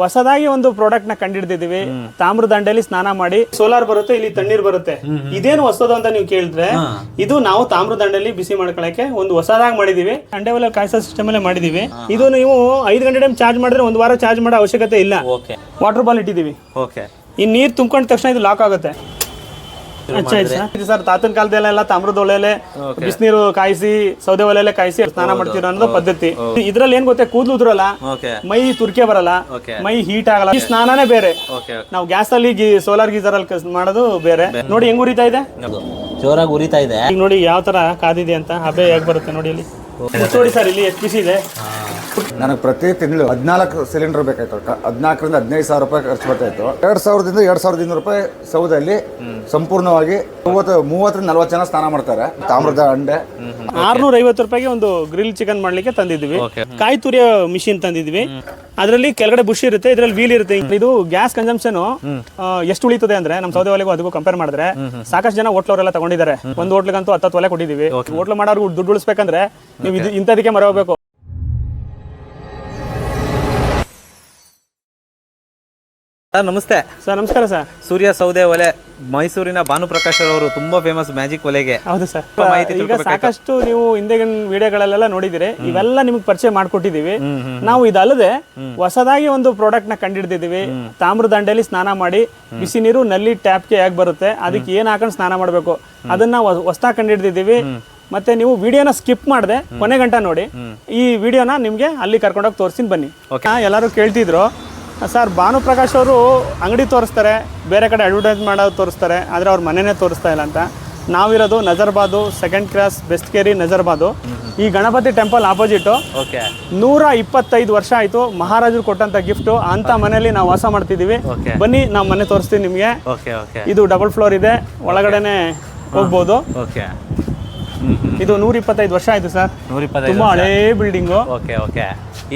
ಹೊಸದಾಗಿ ಒಂದು ಪ್ರಾಡಕ್ಟ್ನ ಕಂಡಿಡ್ದಿದೀವಿ ತಾಮ್ರ ದಂಡೆಯಲ್ಲಿ ಸ್ನಾನ ಮಾಡಿ ಸೋಲಾರ್ ಬರುತ್ತೆ ಇಲ್ಲಿ ತಣ್ಣೀರ್ ಬರುತ್ತೆ. ಇದೇನು ಹೊಸದು ಅಂತ ನೀವು ಕೇಳಿದ್ರೆ ಇದು ನಾವು ತಾಮ್ರ ದಂಡೆಯಲ್ಲಿ ಬಿಸಿ ಮಾಡ್ಕೊಳಕ್ಕೆ ಒಂದು ಹೊಸದಾಗಿ ಮಾಡಿದೀವಿ. ಅಂಡೆ ಒಲೆ ಕಾಯಿಸೋ ಸಿಸ್ಟಮ್ ಅಲ್ಲೇ ಮಾಡಿದೀವಿ. ಇದು ನೀವು ಐದು ಗಂಟೆ ಟೈಮ್ ಚಾರ್ಜ್ ಮಾಡಿದ್ರೆ ಒಂದು ವಾರ ಚಾರ್ಜ್ ಮಾಡೋ ಅವಶ್ಯಕತೆ ಇಲ್ಲ. ವಾಟರ್ ಬಾಲ್ ಇಟ್ಟಿದೀವಿ ಓಕೆ ಈ ನೀರ್ ತುಂಬ್ಕೊಂಡ ತಕ್ಷಣ ಇದು ಲಾಕ್ ಆಗುತ್ತೆ. ಇದು ಸರ್ ಇದು ಸರ್. ತಾತನ ಕಾಲದಲ್ಲೆಲ್ಲ ತಾಮ್ರದ ಒಲೆಲೆ ಬಿಸಿನೀರು ಕಾಯಿಸಿ ಸೌದೆ ಒಲೆಲೆ ಕಾಯಿಸಿ ಸ್ನಾನ ಮಾಡ್ತಿರೋ ಅನ್ನೋ ಪದ್ಧತಿ. ಇದ್ರಲ್ಲಿ ಏನ್ ಗೊತ್ತೆ ಕೂದಲು ಉದ್ರಲ್ಲ ಮೈ ತುರ್ಕೆ ಬರಲ್ಲ ಮೈ ಹೀಟ್ ಆಗಲ್ಲ. ಈ ಸ್ನಾನನೇ ಬೇರೆ. ನಾವು ಗ್ಯಾಸ್ ಅಲ್ಲಿ ಸೋಲಾರ್ ಗೀಸರ್ ಅಲ್ಲಿ ಮಾಡೋದು ಬೇರೆ. ನೋಡಿ ಹೆಂಗ್ ಉರಿತಾ ಇದೆ? ಜೋರಾಗಿ ಉರಿತಾ ಇದೆ. ಈಗ ನೋಡಿ ಯಾವ ತರ ಕಾದಿದೆ ಅಂತ ಹಬೆ ಹೇಗ್ ಬರುತ್ತೆ ನೋಡಿ ಇಲ್ಲಿ. ನೋಡಿ ಸರ್ ಇಲ್ಲಿ ಎಷ್ಟು ಬಿಸಿ ಇದೆ ನನಗೆ ಪ್ರತಿ ತಿಂಗಳು ಹದಿನಾಲ್ಕು ಸಿಲಿಂಡರ್ ಬೇಕಾಯ್ತು ಹದಿನಾಲ್ಕರಿಂದ ಹದಿನೈದು ಸಾವಿರ ರೂಪಾಯಿ ಖರ್ಚು ಬರ್ತಾಯಿತ್ತು ಎರಡು ಸಾವಿರದಿಂದ ಎರಡು ಸಾವಿರದ ಇನ್ನೂರು ರೂಪಾಯಿ ಸೌದಲ್ಲಿ ಸಂಪೂರ್ಣವಾಗಿ ಮೂವತ್ತು ಮೂವತ್ತರಿಂದ ನಲ್ವತ್ತು ಜನ ಸ್ನಾನ ಮಾಡ್ತಾರೆ. ತಾಮ್ರದ ಅಂಡೆ ಆರ್ನೂರ ಐವತ್ತು ರೂಪಾಯಿಗೆ ಒಂದು ಗ್ರಿಲ್ ಚಿಕನ್ ಮಾಡ್ಲಿಕ್ಕೆ ತಂದಿದ್ವಿ. ಕಾಯಿ ತುರಿಯ ಮಿಷಿನ್ ತಂದಿದ್ವಿ. ಅದರಲ್ಲಿ ಕೆಳಗಡೆ ಬುಷ್ ಇರುತ್ತೆ ಇದ್ರಲ್ಲಿ ವೀಲ್ ಇರುತ್ತೆ. ಇದು ಗ್ಯಾಸ್ ಕನ್ಸಂಪ್ಷನ್ ಎಷ್ಟು ಉಳಿತದೆ ಅಂದ್ರೆ ನಮ್ಮ ಸೌದೆ ಒಲೆಗೂ ಅದಕ್ಕೂ ಕಂಪೇರ್ ಮಾಡಿದ್ರೆ ಸಾಕಷ್ಟು ಜನ ಹೋಟ್ಲವರೆಲ್ಲ ತಗೊಂಡಿದ್ದಾರೆ. ಒಂದು ಹೋಟ್ಲಿಗಂತೂ ಹತ್ತತ್ತು ಒಲೆ ಕೊಟ್ಟಿದ್ದೀವಿ. ಹೋಟ್ಲು ಮಾಡೋರ್ಗು ದುಡ್ಡು ಉಳಿಸ್ಬೇಕಂದ್ರೆ ನೀವು ಇದು ಇಂಥದಕ್ಕೆ ಮರ ಹೋಗ್ಬೇಕು ಸರ್ ನಮಸ್ತೆ. ಸರ್ ನಮಸ್ಕಾರ ಸರ್. ಸೂರ್ಯ ಸೌದೆ ಒಲೆ ಮೈಸೂರಿನ ಭಾನುಪ್ರಕಾಶ್ ಅವರು ತುಂಬಾ ಫೇಮಸ್ ಮ್ಯಾಜಿಕ್ ಒಲೆಗೆ. ಹೌದು ಸರ್. ಈಗ ಸಾಕಷ್ಟು ನೀವು ಹಿಂದೆಗಿನ ವಿಡಿಯೋಗಳಲ್ಲೆಲ್ಲ ನೋಡಿದಿರಿ ಇವೆಲ್ಲ ನಿಮ್ಗೆ ಪರಿಚಯ ಮಾಡ್ಕೊಟ್ಟಿದೀವಿ ನಾವು ಇದಲ್ಲದೆ ಹೊಸದಾಗಿ ಒಂದು ಪ್ರಾಡಕ್ಟ್ನ ಕಂಡಿಡ್ದಿದೀವಿ ತಾಮ್ರ ದಂಡೆಯಲ್ಲಿ ಸ್ನಾನ ಮಾಡಿ ಬಿಸಿ ನೀರು ನಲ್ಲಿ ಟ್ಯಾಪ್ಗೆ ಹೇಗೆ ಬರುತ್ತೆ? ಅದಕ್ಕೆ ಏನ್ ಹಾಕೊಂಡು ಸ್ನಾನ ಮಾಡಬೇಕು? ಅದನ್ನ ಹೊಸದಾಗ ಕಂಡಿಡ್ದಿದೀವಿ ಮತ್ತೆ ನೀವು ವಿಡಿಯೋನ ಸ್ಕಿಪ್ ಮಾಡದೆ ಕೊನೆ ಗಂಟ ನೋಡಿ. ಈ ವಿಡಿಯೋನ ನಿಮ್ಗೆ ಅಲ್ಲಿ ಕರ್ಕೊಂಡೋಗಿ ತೋರಿಸಿ ಬನ್ನಿ. ಎಲ್ಲರೂ ಕೇಳ್ತಿದ್ರು. ಸರ್ ಭಾನುಪ್ರಕಾಶ್ ಅವರು ಅಂಗಡಿ ತೋರಿಸ್ತಾರೆ ಬೇರೆ ಕಡೆ ಅಡ್ವರ್ಟೈಸ್ ಮಾಡೋದು ತೋರಿಸ್ತಾರೆ ಆದರೆ ಅವ್ರ ಮನೆನೇ ತೋರಿಸ್ತಾ ಇಲ್ಲ ಅಂತ. ನಾವಿರೋದು ನಜರ್ಬಾದು ಸೆಕೆಂಡ್ ಕ್ಲಾಸ್ ಬೆಸ್ಟ್ ಕೇರಿ ನಜರ್ಬಾದು. ಈ ಗಣಪತಿ ಟೆಂಪಲ್ ಆಪೋಸಿಟು ಓಕೆ. ನೂರ ಇಪ್ಪತ್ತೈದು ವರ್ಷ ಆಯಿತು ಮಹಾರಾಜರು ಕೊಟ್ಟಂತ ಗಿಫ್ಟು ಅಂತ ಮನೆಯಲ್ಲಿ ನಾವು ವಾಸ ಮಾಡ್ತಿದ್ದೀವಿ. ಬನ್ನಿ ನಾವು ಮನೆ ತೋರಿಸ್ತೀವಿ ನಿಮಗೆ. ಇದು ಡಬಲ್ ಫ್ಲೋರ್ ಇದೆ ಒಳಗಡೆನೆ ಹೋಗ್ಬೋದು. ಓಕೆ ಇದು ನೂರ ಇಪ್ಪತ್ತೈದು ವರ್ಷ ಆಯಿತು ಸರ್. ತುಂಬಾ ಹಳೇ ಬಿಲ್ಡಿಂಗು ಓಕೆ ಓಕೆ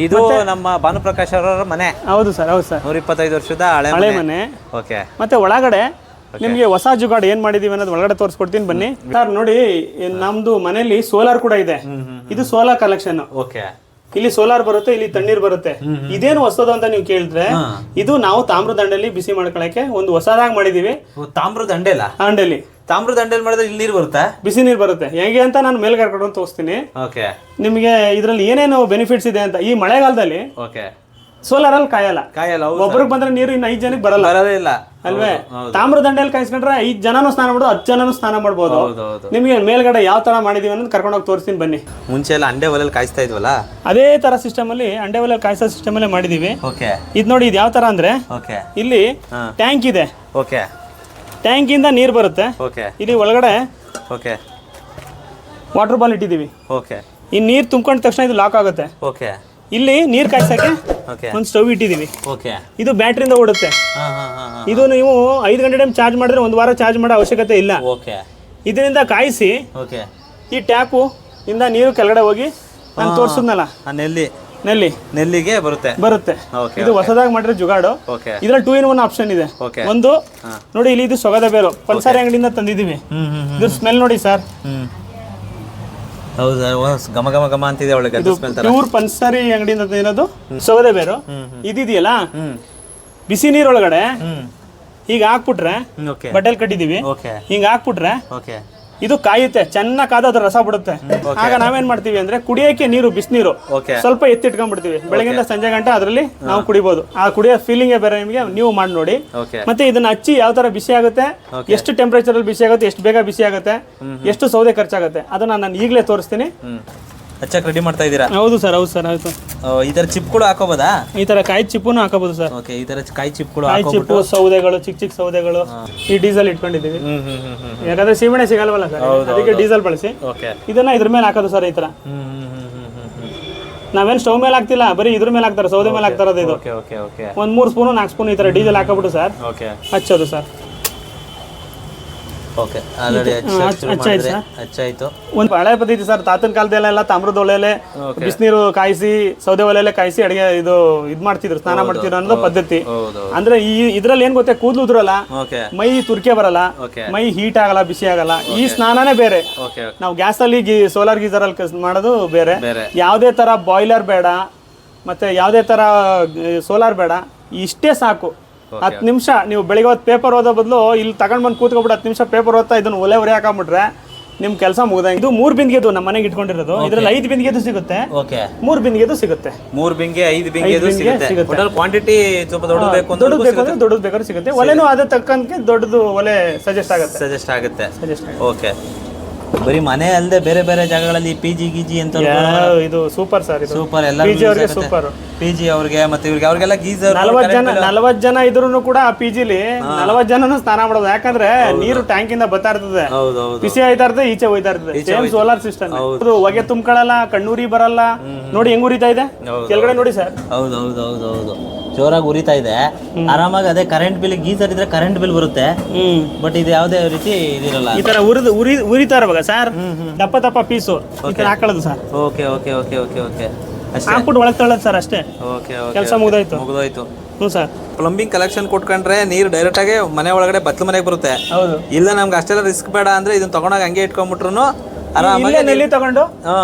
ಇದು ನಮ್ಮ ಭಾನುಪ್ರಕಾಶ್ ಅವರ ಮನೆ. ಹೌದು ಸರ್ ಹೌದು ಸರ್. ನೂರ ಇಪ್ಪತ್ತೈದು ವರ್ಷದ ಹಳೆ ಹಳೆ ಮನೆ. ಓಕೆ. ಮತ್ತೆ ಒಳಗಡೆ ನಿಮ್ಗೆ ಹೊಸ ಜುಗಾಡ್ ಏನ್ ಮಾಡಿದೀವಿ ಅನ್ನೋದು ಒಳಗಡೆ ತೋರಿಸ್ಕೊಡ್ತೀನಿ ಬನ್ನಿ. ಸರ್ ನೋಡಿ ನಮ್ದು ಮನೆಯಲ್ಲಿ ಸೋಲಾರ್ ಕೂಡ ಇದೆ. ಇದು ಸೋಲಾರ್ ಕಲೆಕ್ಷನ್ ಓಕೆ. ಇಲ್ಲಿ ಸೋಲಾರ್ ಬರುತ್ತೆ ಇಲ್ಲಿ ತಣ್ಣೀರ್ ಬರುತ್ತೆ. ಇದೇನು ಹೊಸದು ಅಂತ ನೀವು ಕೇಳಿದ್ರೆ ಇದು ನಾವು ತಾಮ್ರ ದಂಡೆಯಲ್ಲಿ ಬಿಸಿ ಮಾಡ್ಕೊಳಕ್ಕೆ ಒಂದು ಹೊಸದಾಗಿ ಮಾಡಿದೀವಿ. ತಾಮ್ರದಂಡೆಲ್ಲ ದಂಡೆಲಿ ತಾಮ್ರದ ದಂಡೆಲ್ ಮಾಡಿದ್ರೆ ಇಲ್ಲಿ ನೀರು ಬರುತ್ತೆ? ಬಿಸಿ ನೀರು ಬರುತ್ತೆ. ಹೆಂಗೆ ಅಂತ ನಾನು ಮೇಲ್ ಕರ್ಕೊಂಡು ತೋರಿಸ್ತೀನಿ. ಓಕೆ. ನಿಮಗೆ ಇದರಲ್ಲಿ ಏನೇನು ಬೆನಿಫಿಟ್ಸ್ ಇದೆ ಅಂತ ಈ ಮಳೆಗಾಲದಲ್ಲಿ ಓಕೆ. ಸೋಲಾರ್ ಅಲ್ಲಿ ಕಾಯಲ್ಲ. ಕಾಯಲ್ಲ ಒಬ್ರಿಗೆ ಬಂದ್ರೆ ನೀರು ಇನ್ನು ಐದು ಜನಕ್ಕೆ ಬರಲ್ಲ. ಬರೋದೇ ಇಲ್ಲ. ಅಲ್ವೇ? ತಾಮ್ರ ದಂಡೆಯಲ್ಲಿ ಕಾಯಿಸ್ಕೊಂಡ್ರೆ ಐದ್ ಜನನು ಸ್ನಾನ ಮಾಡೋದು ಹತ್ತು ಜನನು ಸ್ನಾನ ಮಾಡ್ಬೋದು. ನಿಮಗೆ ಮೇಲ್ಗಡೆ ಯಾವ ತರ ಮಾಡಿದೀವಿ ಅನ್ನೋದು ಕರ್ಕೊಂಡೋಗಿ ತೋರಿಸ್ತೀನಿ ಬನ್ನಿ. ಮುಂಚೆ ಎಲ್ಲ ಅಂಡೆ ಒಲೆಯಲ್ಲಿ ಕಾಯಿಸ್ತಾ ಇದ್ವಲ್ಲ? ಅದೇ ತರ ಸಿಸ್ಟಮ್ ಅಲ್ಲಿ ಅಂಡೆ ಒಲೆ ಕಾಯಿಸೋ ಸಿಸ್ಟಮ್ ಅಲ್ಲೇ ಮಾಡಿದೀವಿ. ಓಕೆ. ಇದು ನೋಡಿ ಇದು ಯಾವ ತರ ಅಂದ್ರೆ ಇಲ್ಲಿ ಟ್ಯಾಂಕ್ ಇದೆ. ಓಕೆ. ಟ್ಯಾಂಕ್ ಇಂದ ನೀರು ಬರುತ್ತೆ. ಓಕೆ. ಇಲ್ಲಿ ಒಳಗಡೆ ಓಕೆ. ವಾಟರ್ ಬಾಲ್ ಇಟ್ಟಿದ್ದೀವಿ. ಓಕೆ. ಈ ನೀರು ತುಂಬ್ಕೊಂಡ ತಕ್ಷಣ ಇದು ಲಾಕ್ ಆಗುತ್ತೆ. ಓಕೆ. ಇಲ್ಲಿ ನೀರು ಕಾಯ್ಸಕ್ಕೆ ಓಕೆ. ಒಂದು ಸ್ಟವ್ ಇಟ್ಟಿದ್ದೀವಿ. ಓಕೆ. ಇದು ಬ್ಯಾಟ್ರಿಯಿಂದ ಓಡುತ್ತೆ. ಇದು ನೀವು ಐದು ಗಂಟೆ ಟೈಮ್ ಚಾರ್ಜ್ ಮಾಡಿದ್ರೆ ಒಂದು ವಾರ ಚಾರ್ಜ್ ಮಾಡೋ ಅವಶ್ಯಕತೆ ಇಲ್ಲ. ಓಕೆ. ಇದರಿಂದ ಕಾಯಿಸಿ ಓಕೆ. ಈ ಟ್ಯಾಪು ಇಂದ ನೀರು ಕೆಳಗಡೆ ಹೋಗಿ ನಾನು ತೋರಿಸಿದ್ನಲ್ಲ. ನಾನು ನೆಲ್ಲಿ. ನೆಲ್ಲಿ. ನೆಲ್ಲಿಗೆ ಬರುತ್ತೆ? ಬರುತ್ತೆ. ಇದು ಹೊಸದಾಗಿ ಮಾಡಿರೋ ಜುಗಾಡು. ಇದ್ರಲ್ಲಿ ಟೂ ಇನ್ ಒನ್ ಆಪ್ಷನ್ ಇದೆ. ಒಂದು ನೋಡಿ ಇಲ್ಲಿ ಇದು ಸೊಗದ ಬೇರು ಪಲ್ಸಾರಿ ಅಂಗಡಿಯಿಂದ ತಂದಿದ್ದೀವಿ. ಇದು ಸ್ಮೆಲ್ ನೋಡಿ ಸರ್. ಹೌದು ಘಮ ಘಮ ಘಮ ಅಂತಿದೆ ಒಳಗೆ ಪ್ಯೂರ್ ಪನ್ಸಾರಿ ಅಂಗಡಿಯಿಂದ ತಂದಿರೋದು ಸೊಗದೆ ಬೇರು. ಇದಿದೆಯಲ್ಲ? ಬಿಸಿ ನೀರೊಳಗಡೆ ಒಳಗಡೆ ಈಗ ಹಾಕ್ಬಿಟ್ರೆ ಬಟ್ಟೆಲ್ ಕಟ್ಟಿದೀವಿ ಹಿಂಗ್ ಹಾಕ್ಬಿಟ್ರೆ ಇದು ಕಾಯುತ್ತೆ ಚೆನ್ನಾಗಿ ಕಾದ ಅದ್ರ ರಸ ಬಿಡುತ್ತೆ. ಆಗ ನಾವೇನ್ ಮಾಡ್ತೀವಿ ಅಂದ್ರೆ ಕುಡಿಯೋಕೆ ನೀರು ಬಿಸಿನೀರು ಸ್ವಲ್ಪ ಸ್ವಲ್ಪ ಎತ್ತಿಟ್ಕೊಂಡ್ಬಿಡ್ತೀವಿ. ಬೆಳಗಿಂದ ಸಂಜೆ ಗಂಟೆ ಅದರಲ್ಲಿ ನಾವು ಕುಡಿಬಹುದು ಆ ಕುಡಿಯೋ ಫೀಲಿಂಗ್ ಬೇರೆ ನಿಮಗೆ ನೀವು ಮಾಡಿ ನೋಡಿ. ಮತ್ತೆ ಇದನ್ನ ಹಚ್ಚಿ ಯಾವ ತರ ಬಿಸಿ ಆಗುತ್ತೆ ಎಷ್ಟು ಟೆಂಪರೇಚರ್ ಅಲ್ಲಿ ಬಿಸಿ ಆಗುತ್ತೆ ಎಷ್ಟು ಬೇಗ ಬಿಸಿ ಆಗುತ್ತೆ ಎಷ್ಟು ಸೌದೆ ಖರ್ಚಾಗುತ್ತೆ ಅದನ್ನ ನಾನು ಈಗಲೇ ತೋರಿಸ್ತೀನಿ. ಹ್ಮ್ ಹಚ್ಚಕ್ ರೆಡಿ ಮಾಡ್ತಾ ಇದ್ದೀರಾ? ಹೌದು ಸರ್ ಹೌದು ಸರ್ ಹೌದು ಈ ತರ ಚಿಪ್ಗಳು ಹಾಕೋಬೋದಾ? ಈ ತರ ಕಾಯಿ ಚಿಪ್ಪುನು ಹಾಕೋಬಹುದು ಸರ್. ಓಕೆ ಈ ತರ ಕಾಯಿ ಚಿಪ್ಗಳು ಕಾಯಿ ಚಿಪ್ಪು ಸೌದೆಗಳು ಚಿಕ್ಕ ಚಿಕ್ಕ ಸೌದೆಗಳು ಈ ಡೀಸೆಲ್ ಇಟ್ಕೊಂಡಿದ್ದೀವಿ. ಹ್ಮ್ ಹ್ಮ್ ಹ್ಮ್ ಹ್ಮ್ ಯಾಕಂದ್ರೆ ಸೀಮೆಣ್ಣೆ ಸಿಗಲ್ವಲ್ಲ ಸರ್ ಅದಕ್ಕೆ ಡೀಸೆಲ್ ಬಳಸಿ. ಓಕೆ ಇದನ್ನ ಇದ್ರ ಮೇಲೆ ಹಾಕೋದು ಸರ್ ಈ ತರ. ಹ್ಮ್ ಹ್ಮ್ ಹ್ಮ್ ಹ್ಮ್ ಹ್ಮ್ ಹ್ಮ್ ನಾವೇನ್ ಸ್ಟವ್ ಮೇಲೆ ಹಾಕ್ತಿಲ್ಲ ಬರೀ ಇದ್ರ ಮೇಲೆ ಹಾಕ್ತಾರೆ ಸೌದೆ ಮೇಲೆ ಹಾಕ್ತಾರ ಇದು. ಓಕೆ ಓಕೆ ಓಕೆ ಒಂದ್ ಮೂರ್ ಸ್ಪೂನು ನಾಲ್ಕು ಸ್ಪೂನ್ ಈ ತರ ಡೀಸೆಲ್ ಹಾಕೋಬಿಟ್ಟು ಸರ್ ಓಕೆ ಹಚ್ಚೋದು ಸರ್. ಓಕೆ ಆಲ್ರೆಡಿ ಹಚ್ಚಾಯ್ತು. ಒಂದು ಹಳೆ ಪದ್ಧತಿ ಸರ್ ತಾತನ ಕಾಲದಲ್ಲೆಲ್ಲ ತಾಮ್ರದ ಒಲೆಲೆ ಬಿಸಿನೀರು ಕಾಯಿಸಿ ಸೌದೆ ಒಲೆಲೆ ಕಾಯಿಸಿ ಅಡಿಗೆ ಇದು ಇದ್ ಮಾಡ್ತಿದ್ರು ಸ್ನಾನ ಮಾಡ್ತಿದ್ರು ಅನ್ನೋದು ಪದ್ಧತಿ. ಅಂದ್ರೆ ಈ ಇದ್ರಲ್ಲಿ ಏನ್ ಗೊತ್ತೇ ಕೂದಲು ಉದ್ರಲ್ಲ ಮೈ ತುರ್ಕೆ ಬರಲ್ಲ ಮೈ ಹೀಟ್ ಆಗಲ್ಲ ಬಿಸಿ ಆಗಲ್ಲ ಈ ಸ್ನಾನನೇ ಬೇರೆ. ನಾವು ಗ್ಯಾಸ್ ಅಲ್ಲಿ ಸೋಲಾರ್ ಗೀಸರ್ ಅಲ್ಲಿ ಮಾಡೋದು ಬೇರೆ. ಯಾವುದೇ ತರ ಬಾಯ್ಲರ್ ಬೇಡ ಮತ್ತೆ ಯಾವುದೇ ತರ ಸೋಲಾರ್ ಬೇಡ ಇಷ್ಟೇ ಸಾಕು. ಹತ್ತು ನಿಮಿಷ ನೀವು ಬೆಳಿಗ್ಗೆ ಹೊತ್ತು ಪೇಪರ್ ಓದೋ ಬದಲು ಇಲ್ಲಿ ತಗೊಂಡ್ ಬಂದು ಕೂತ್ಕೊಬಿಟ್ಟು ಹತ್ತು ನಿಮಿಷ ಪೇಪರ್ ಓದ್ತಾ ಇದನ್ನ ಒಲೆ ಒರೆ ಹಾಕೊಂಡ್ಬಿಟ್ರೆ ನಿಮ್ ಕೆಲಸ ಮುಗ್ದಂಗೆ. ಇದು ಮೂರ್ ಬಿಂದಿಗೆದು ನಮ್ಮ ಮನೆಗೆ ಇಟ್ಕೊಂಡಿರೋದು. ಇದ್ರಲ್ಲಿ ಐದು ಬಿಂದಿಗೆದು ಸಿಗುತ್ತೆ. ಓಕೆ ಮೂರ್ ಬಿಂದಿಗೆದು ಸಿಗುತ್ತೆ. ಮೂರ್ ಬಿಂಗೆ ಐದು ಬಿಂಗೆ ಸಿಗುತ್ತೆ. ಕ್ವಾಂಟಿಟಿ ಸ್ವಲ್ಪ ದೊಡ್ಡದು ಬೇಕು ದೊಡ್ಡದು ಬೇಕು ಅಂದ್ರೆ ದೊಡ್ಡದು ಬೇಕಾದ್ರೆ ಸಿಗುತ್ತೆ. ಒಲೆನೂ ಅದೇ ತಕ್ಕಂತೆ ದೊಡ್ಡದು ಒಲೆ ಸಜೆಸ್ಟ್ ಆಗುತ್ತೆ. ಸಜೆಸ್ಟ್ ಆಗುತ್ತೆ. ಸಜೆಸ್ಟ್ ಆಗುತ್ತೆ. ಓಕೆ ಬರೀ ಮನೆ ಅಲ್ಲದೆ ಬೇರೆ ಬೇರೆ ಜಾಗಗಳಲ್ಲಿ ಪಿ ಜಿ ಗಿಜಿ ಅಂತ ಇದು ಸೂಪರ್ ಸರ್ ಇದು. ಸೂಪರ್ ಎಲ್ಲ ಪಿ ಜಿ ಅವ್ರಿಗೆ ಸೂಪರ್ ಪಿ ಜಿ ಅವ್ರಿಗೆ ಮತ್ತೆ ಇವ್ರಿಗೆ ಅವ್ರಿಗೆಲ್ಲ ಗೀಸರ್ ನಲವತ್ ಜನ ನಲವತ್ ಜನ ಇದ್ರು ಕೂಡ ಆ ಪಿ ಜಿಲಿ ನಲವತ್ ಜನನು ಸ್ನಾನ ಮಾಡೋದು. ಯಾಕಂದ್ರೆ ನೀರು ಟ್ಯಾಂಕ್ ಇಂದ ಬರ್ತಾ ಇರ್ತದೆ. ಬಿಸಿ ಆಯ್ತಾ ಇರ್ತದೆ ಈಚೆ ಹೋಯ್ತಾ ಇರ್ತದೆ. ಸೇಮ್ ಸೋಲಾರ್ ಸಿಸ್ಟಮ್ ಇದು ಹೊಗೆ ತುಂಬ್ಕೊಳ್ಳಲ್ಲ ಕಣ್ಣೂರಿ ಬರಲ್ಲ. ನೋಡಿ ಹೆಂಗ್ ಉರಿತಾ ಇದೆ? ಕೆಳಗಡೆ ನೋಡಿ ಸರ್ ಹೌದು ಹೌದು ಹೌದು ಹೌದು. ಜೋರಾಗಿ ಉರಿತಾ ಇದೆ. ಆರಾಮಾಗಿ ಅದೇ ಕರೆಂಟ್ ಬಿಲ್ ಗೀಸರ್ ಇದ್ರೆ ಕರೆಂಟ್ ಬಿಲ್ ಬರುತ್ತೆ. ಹ್ಮ್. ಬಟ್ ಇದು ಯಾವುದೇ ರೀತಿ ಇದಿರಲ್ಲ. ಈ ತರ ಉರಿದು ಉರಿ ಉರಿತಾ ಇರುವಾಗ ಸರ್ ದಪ್ಪ ದಪ್ಪ ಪೀಸು ಈ ತರ ಹಾಕೊಳ್ಳೋದು sir okay okay okay okay okay ಅಷ್ಟೇ. ಹಾಕ್ಬಿಟ್ಟು ಒಳಗೆ ತಳ್ಳೋದು ಸರ್ ಅಷ್ಟೇ. ಓಕೆ ಓಕೆ ಕೆಲಸ ಮುಗ್ದೋಯ್ತು. ಮುಗ್ದೋಯ್ತು. ಹ್ಞೂ ಸರ್ ಪ್ಲಂಬಿಂಗ್ ಕಲೆಕ್ಷನ್ ಕೊಟ್ಕೊಂಡ್ರೆ ನೀರು ಡೈರೆಕ್ಟ್ ಆಗಿ ಮನೆ ಒಳಗಡೆ ಬತ್ಲ ಮನೆಗೆ ಬರುತ್ತೆ. ಹೌದು. ಇಲ್ಲ ನಮ್ಗೆ ಅಷ್ಟೆಲ್ಲ ರಿಸ್ಕ್ ಬೇಡ ಅಂದ್ರೆ ಇದನ್ನ ತಗೊಂಡಾಗ ಹಂಗೆ ಇಟ್ಕೊಂಡ್ಬಿಟ್ರು ಇಲ್ಲೇ ನೆಲ್ಲಿ ತಗೊಂಡು ಹಾ.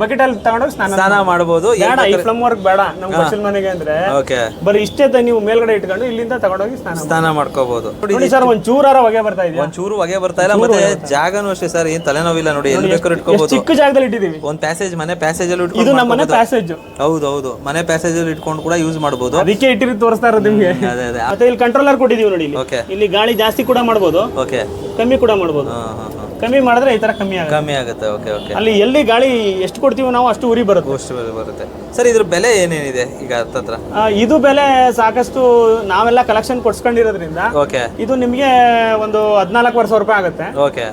ಬಕೆಟ್ ಅಲ್ಲಿ ತಗೊಂಡು ಸ್ನಾನ ಸ್ನಾನ ಮಾಡ್ಬೋದು. ಬೇಡ ಈ ಫ್ಲಮ್ ವರ್ಕ್ ಬೇಡ ನಮ್ ಬಸ್ಸಿನ ಮನೆಗೆ ಅಂದ್ರೆ. ಓಕೆ. ಬರೀ ಇಷ್ಟೇ ತ- ನೀವು ಮೇಲ್ಗಡೆ ಇಟ್ಕೊಂಡು ಇಲ್ಲಿಂದ ತಗೊಂಡೋಗಿ ಸ್ನಾನ ಮಾಡಿ. ಸ್ನಾನ ಮಾಡ್ಕೋಬಹುದು ನೋಡಿ ನೋಡಿ ಸರ್ ಒಂದ್ ಚೂರಾರ ಹೊಗೆ ಬರ್ತಾ ಇದೆಯಾ? ಚೂರು ಹೊಗೆ ಬರ್ತಾ ಇಲ್ಲ ಮತ್ತೆ ಜಾಗನೂ ಅಷ್ಟೇ ಸರ್ ಏನ್ ತಲೆನೋವಿಲ್ಲ ನೋಡಿ ಎಲ್ಲಿ ಬೇಕಾದ್ರೂ ಇಟ್ಕೋಬಹುದು ಚಿಕ್ಕ ಜಾಗದಲ್ಲಿ ಇಟ್ಟಿದೀವಿ ಒಂದ್ ಪ್ಯಾಸೇಜ್ ಮನೆ ಪ್ಯಾಸೇಜ್ ಅಲ್ಲಿ ಇದು ಇಟ್ಕೊಂಡು ನಮ್ಮ ಮನೆ ಪ್ಯಾಸೇಜ್ ಹೌದು ಹೌದು. ಮನೆ ಪ್ಯಾಸೇಜ್ ಅಲ್ಲಿ ಇಟ್ಕೊಂಡು ಕೂಡ ಯೂಸ್ ಮಾಡಬಹುದು ಅದಕ್ಕೆ ಇಟ್ಟಿರಿ ತೋರಿಸ್ತಾ ಇರೋದು ನಿಮ್ಗೆ. ಅದೇ ಅದೇ. ಮತ್ತೆ ಇಲ್ಲಿ ಕಂಟ್ರೋಲರ್ ಕೊಟ್ಟಿದೀವಿ ನೋಡಿ ಇಲ್ಲಿ. ಓಕೆ. ಇಲ್ಲಿ ಗಾಳಿ ಜಾಸ್ತಿ ಕೂಡ ಮಾಡ್ಬೋದು. ಓಕೆ. ಕಮ್ಮಿ ಕೂಡ ಮಾಡ್ಬೋದು. ಹಾ ಹಾ ಹಾ. ಕಮ್ಮಿ ಮಾಡಿದ್ರೆ ಈ ತರ ಕಮ್ಮಿ ಆಗುತ್ತೆ. ಕಮ್ಮಿ ಆಗುತ್ತೆ ಓಕೆ ಓಕೆ ಅಲ್ಲಿ ಎಲ್ಲಿ ಗಾಳಿ ಎಷ್ಟು ಕೊಡ್ತೀವಿ ನಾವು ಅಷ್ಟು ಉರಿ ಬರುತ್ತೆ. ಅಷ್ಟು ಬರುತ್ತೆ. ಸರ್ ಇದ್ರ ಬೆಲೆ ಏನೇನಿದೆ ಈಗ ಹತ್ತತ್ರ? ಆ, ಇದು ಬೆಲೆ ಸಾಕಷ್ಟು ನಾವೆಲ್ಲ ಕಲೆಕ್ಷನ್ ಕೊಡ್ಸ್ಕೊಂಡಿರೋದ್ರಿಂದ ಓಕೆ ಇದು ನಿಮಗೆ ಒಂದು ಹದಿನಾಲ್ಕುವರೆ ಸಾವಿರ ರೂಪಾಯಿ ಆಗುತ್ತೆ. ಓಕೆ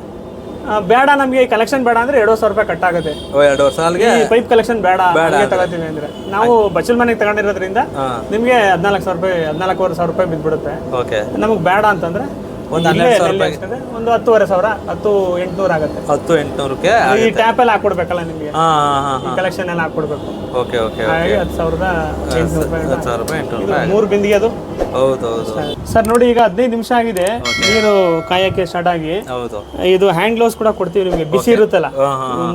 ಆ, ಬೇಡ ನಮಗೆ ಕಲೆಕ್ಷನ್ ಬೇಡ ಅಂದ್ರೆ ಎರಡು ಸಾವಿರ ರೂಪಾಯಿ ಕಟ್ ಆಗುತ್ತೆ. ಓ ಎರಡು ವರ್ಷ ಅಲ್ಲಿಗೆ ಈ ಪೈಪ್ ಕಲೆಕ್ಷನ್ ಬೇಡ ಹಂಗೆ ತಗೋತೀವಿ ಅಂದ್ರೆ. ನಾವು ಬಚ್ಚಲ್ ಮನೆಗೆ ತಗೊಂಡಿರೋದ್ರಿಂದ ಹಾ. ನಿಮಗೆ ಹದಿನಾಲ್ಕು ಸಾವಿರ ರೂಪಾಯಿ ಹದಿನಾಲ್ಕುವರೆ ಸಾವಿರ ರೂಪಾಯಿ ಬಿದ್ದ್ಬಿಡುತ್ತೆ ಓಕೆ ನಮಗೆ ಬೇಡ ಅಂತಂದ್ರೆ ಒಂದು ಹನ್ನೆರಡು ಸಾವಿರ ಒಂದು ಹತ್ತುವರೆ ಸಾವಿರ ಹತ್ತು ಎಂಟುನೂರು ಆಗುತ್ತೆ. ಹತ್ತು ಎಂಟುನೂರಕ್ಕೆ ಈ ಟ್ಯಾಪ್ ಎಲ್ಲ ಹಾಕೊಡ್ಬೇಕಲ್ಲ ನಿಮಗೆ? ಕಲೆಕ್ಷನ್ ಎಲ್ಲ ಹಾಕೊಡ್ಬೇಕು ಓಕೆ ಓಕೆ ಹಾಗಾಗಿ ಹತ್ತು ಸಾವಿರದ ಎಂಟುನೂರು ರೂಪಾಯಿ ಹತ್ತು ಸಾವಿರ ರೂಪಾಯಿ ಎಂಟುನೂರು ರೂಪಾಯಿ ಮೂರು ಬಿಂದಿಗೆ ಅದು? ಹೌದು ಹೌದು ಸರ್ ನೋಡಿ ಈಗ ಹದಿನೈದು ನಿಮಿಷ ಆಗಿದೆ. ನೀರು ಕಾಯಕ್ಕೆ ಸ್ಟಾರ್ಟ್ ಆಗಿ. ಹೌದು. ಇದು ಹ್ಯಾಂಡ್ ಗ್ಲೌಸ್ ಕೂಡ ಕೊಡ್ತೀವಿ ನಿಮಗೆ. ಬಿಸಿ ಇರುತ್ತಲ್ಲ?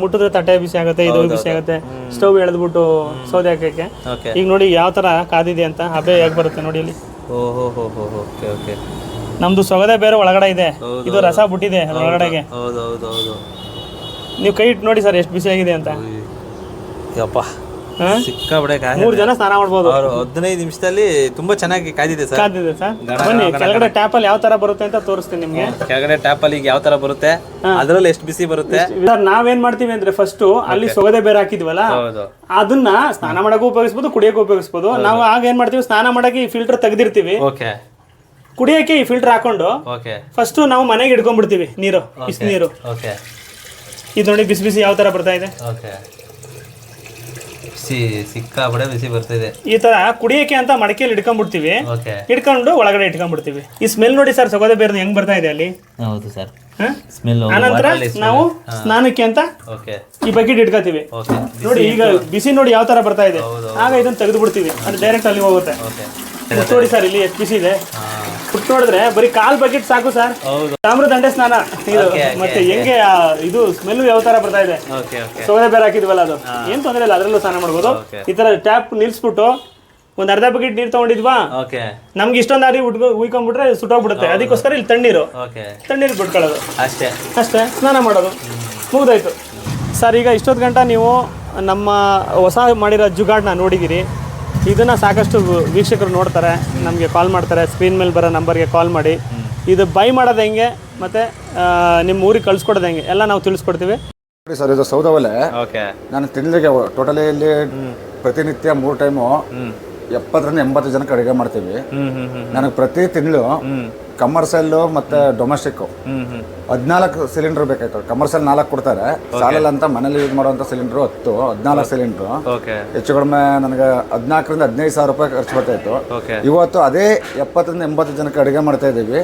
ಮುಟ್ಟಿದ್ರೆ ತಟ್ಟೆ ಬಿಸಿ ಆಗುತ್ತೆ ಇದು ಬಿಸಿ ಆಗುತ್ತೆ. ಸ್ಟವ್ ಎಳೆದ್ಬಿಟ್ಟು ಸೌದೆ ಹಾಕಕ್ಕೆ. ಈಗ ನೋಡಿ ಯಾವ ತರ ಕಾದಿದೆ ಅಂತ ಹಬೆ ಹೇಗೆ ಬರುತ್ತೆ ನೋಡಿ ಇಲ್ಲಿ. ಓಹೋ ಹೋ ಹೋ ಹೋ ಓಕೆ ಓಕೆ. ನಮ್ದು ಸೊಗದೆ ಬೇರೆ ಒಳಗಡೆ ಇದೆ. ಇದು ರಸ ಬಿಟ್ಟಿದೆ ಒಳಗಡೆಗೆ ಹೌದು ಹೌದು ಹೌದು ನೀವು ಕೈ ಇಟ್ಟು ನೋಡಿ ಸರ್ ಎಷ್ಟು ಬಿಸಿ ಆಗಿದೆ ಅಂತ. ಯಪ್ಪ. ಹಾ? ಸಿಕ್ಕಾಬಿಡೆ ಕಾಯಿ ಮೂರು ಜನ ಸ್ನಾನ ಮಾಡ್ಬೋದು. ಅವರು ಹದಿನೈದು ನಿಮಿಷದಲ್ಲಿ ತುಂಬಾ ಚೆನ್ನಾಗಿ ಕಾದಿದೆ ಸರ್. ಕಾದಿದೆ ಸರ್. ಬನ್ನಿ ಕೆಳಗಡೆ ಟ್ಯಾಪ್ ಅಲ್ಲಿ ಯಾವ ತರ ಬರುತ್ತೆ ಅಂತ ತೋರಿಸ್ತೀನಿ ನಿಮ್ಗೆ. ಕೆಳಗಡೆ ಟ್ಯಾಪ್ ಅಲ್ಲಿ ಯಾವ ತರ ಬರುತ್ತೆ? ಅದ್ರಲ್ಲಿ ಎಷ್ಟು ಬಿಸಿ ಬರುತ್ತೆ? ಸರ್ ನಾವೇನ್ ಮಾಡ್ತೀವಿ ಅಂದ್ರೆ ಫಸ್ಟ್ ಅಲ್ಲಿ ಸೊಗದೆ ಬೇರೆ ಹಾಕಿದ್ವಲ್ಲ? ಹೌದು. ಅದನ್ನ ಸ್ನಾನ ಮಾಡಕ್ಕೂ ಉಪಯೋಗಿಸ್ಬೋದು ಕುಡಿಯಕ್ಕೂ ಉಪಯೋಗಿಸಬಹುದು ನಾವು ಆಗ ಏನ್ ಮಾಡ್ತೀವಿ? ಸ್ನಾನ ಮಾಡಕ್ಕೆ ಈ ಫಿಲ್ಟರ್ ತೆಗ್ದಿರ್ತೀವಿ. ಓಕೆ ಕುಡಿಯಕ್ಕೆ ಈ ಫಿಲ್ಟರ್ ಹಾಕೊಂಡು ಓಕೆ ಫಸ್ಟ್ ನಾವು ಮನೆಗೆ ಇಟ್ಕೊಂಡ್ಬಿಡ್ತೀವಿ ನೀರು ಬಿಸಿ ನೀರು. ಓಕೆ ಇದು ನೋಡಿ ಬಿಸಿ ಬಿಸಿ ಯಾವ ತರ ಬರ್ತಾ ಇದೆ? ಓಕೆ ಬಿಸಿ ಬರ್ತಿದೆ ಈ ತರ ಕುಡಿಯಕ್ಕೆ ಅಂತ ಮಡಕೆಯಲ್ಲಿ ಇಟ್ಕೊಂಡ್ಬಿಡ್ತೀವಿ ಓಕೆ ಇಟ್ಕೊಂಡು ಒಳಗಡೆ ಇಟ್ಕೊಂಡ್ಬಿಡ್ತೀವಿ. ಈ ಸ್ಮೆಲ್ ನೋಡಿ ಸರ್ ಸಗೋದೇ ಬೇರೆ ಹೆಂಗ್ ಬರ್ತಾ ಇದೆ ಅಲ್ಲಿ? ಹೌದು ಸರ್ ಸ್ಮೆಲ್ ಆನಂತರ ನಾವು ಸ್ನಾನಕ್ಕೆ ಅಂತ ಓಕೆ ಈ ಬಕೆಟ್ ಇಟ್ಕೋತೀವಿ. ನೋಡಿ ಈಗ ಬಿಸಿ ನೋಡಿ ಯಾವ ತರ ಬರ್ತಾ ಇದೆ. ಆಗ ಇದನ್ನ ತೆಗೆದು ಬಿಡ್ತೀವಿ ಅದು ಡೈರೆಕ್ಟ್ ಅಲ್ಲಿ ಹೋಗುತ್ತೆ. ನೋಡಿ ಸರ್ ಇಲ್ಲಿ ಎಷ್ಟು ಬಿಸಿ ಇದೆ. ಹಾಂ ಮುಟ್ಟು ನೋಡಿದ್ರೆ ಬರೀ ಕಾಲ್ ಬಕೆಟ್ ಸಾಕು ಸರ್. ಹೌದು. ತಾಮ್ರ ದಂಡೆ ಸ್ನಾನ. ಇದು Okay, okay, ಮತ್ತೆ ಹೆಂಗೆ ಆ ಇದು ಸ್ಮೆಲ್ ಯಾವ ತರ ಬರ್ತಾ ಇದೆ? ಓಕೆ ಓಕೆ ಸೋದೆ ಬೇರೆ ಹಾಕಿದ್ವಲ್ಲ ಅದು. ಏನ್ ತೊಂದ್ರೆ ಇಲ್ಲ ಅದ್ರಲ್ಲೂ ಸ್ನಾನ ಮಾಡ್ಬೋದು. Okay. ಈ ತರ ಟ್ಯಾಪ್ ನಿಲ್ಸ್ಬಿಟ್ಟು ಒಂದ್ ಅರ್ಧ ಬಕೆಟ್ ನೀರ್ ತಗೊಂಡಿದ್ವಾ? ಓಕೆ ನಮ್ಗೆ ಇಷ್ಟೊಂದು ಅರಿ ಉಟ್ಕೊ ಉಯ್ಕೊಂಡ್ಬಿಟ್ರೆ ಸುಟ್ಟೋಗ್ಬಿಡುತ್ತೆ. ಅದಕ್ಕೋಸ್ಕರ ಇಲ್ಲಿ ತಣ್ಣೀರು. ಓಕೆ ತಣ್ಣೀರು ಬಿಟ್ಕೊಳ್ಳೋದು. ಅಷ್ಟೇ. ಅಷ್ಟೇ ಸ್ನಾನ ಮಾಡೋದು. ಮುಗ್ದಾಯ್ತು. ಸರ್ ಈಗ ಇಷ್ಟೊತ್ತು ಗಂಟ ನೀವು ನಮ್ಮ ಹೊಸ ಮಾಡಿರೋ ಜುಗಾಡ್ನ ನೋಡಿದ್ದೀರಿ. ಇದನ್ನು ಸಾಕಷ್ಟು ವೀಕ್ಷಕರು ನೋಡ್ತಾರೆ ನಮಗೆ ಕಾಲ್ ಮಾಡ್ತಾರೆ ಸ್ಕ್ರೀನ್ ಮೇಲೆ ಬರೋ ನಂಬರ್ಗೆ ಕಾಲ್ ಮಾಡಿ. ಇದು ಬೈ ಮಾಡೋದು ಹೆಂಗೆ ಮತ್ತು ನಿಮ್ಮ ಊರಿಗೆ ಕಳ್ಸ್ಕೊಡೋದು ಹೆಂಗೆ ಎಲ್ಲ ನಾವು ತಿಳಿಸ್ಕೊಡ್ತೀವಿ. ನೋಡಿ ಸರ್ ಇದು ಸೌದವಲೆ. ಓಕೆ ನಾನು ತಿಂಗಳಿಗೆ ಟೋಟಲಿ ಇಲ್ಲಿ ಪ್ರತಿನಿತ್ಯ ಮೂರು ಟೈಮು ಎಪ್ಪತ್ತರಿಂದ ಎಂಬತ್ತು ಜನಕ್ಕೆ ಅಡುಗೆ ಮಾಡ್ತೀವಿ. ನನಗೆ ಪ್ರತಿ ತಿಂಗಳು ಕಮರ್ಷಿಯಲ್ಲು ಮತ್ತು ಡೊಮೆಸ್ಟಿಕ್ಕು. ಹದಿನಾಲ್ಕು ಸಿಲಿಂಡರ್ ಬೇಕಾಯ್ತು. ಕಮರ್ಷಿಯಲ್ ನಾಲ್ಕು ಕೊಡ್ತಾರೆ. ಸಾಲಲ್ಲ ಅಂತ ಮನೇಲಿ ಯೂಸ್ ಮಾಡುವಂಥ ಸಿಲಿಂಡ್ರು ಹತ್ತು ಹದಿನಾಲ್ಕು ಸಿಲಿಂಡ್ರು. ಹೆಚ್ಚು ಕಡಿಮೆ ನನಗೆ ಹದಿನಾಲ್ಕರಿಂದ ಹದಿನೈದು ಸಾವಿರ ರೂಪಾಯಿ ಖರ್ಚು ಬರ್ತಾಯಿತ್ತು ಇವತ್ತು ಅದೇ ಎಪ್ಪತ್ತರಿಂದ ಎಂಬತ್ತು ಜನಕ್ಕೆ ಅಡುಗೆ ಮಾಡ್ತಾ ಇದ್ದೀವಿ.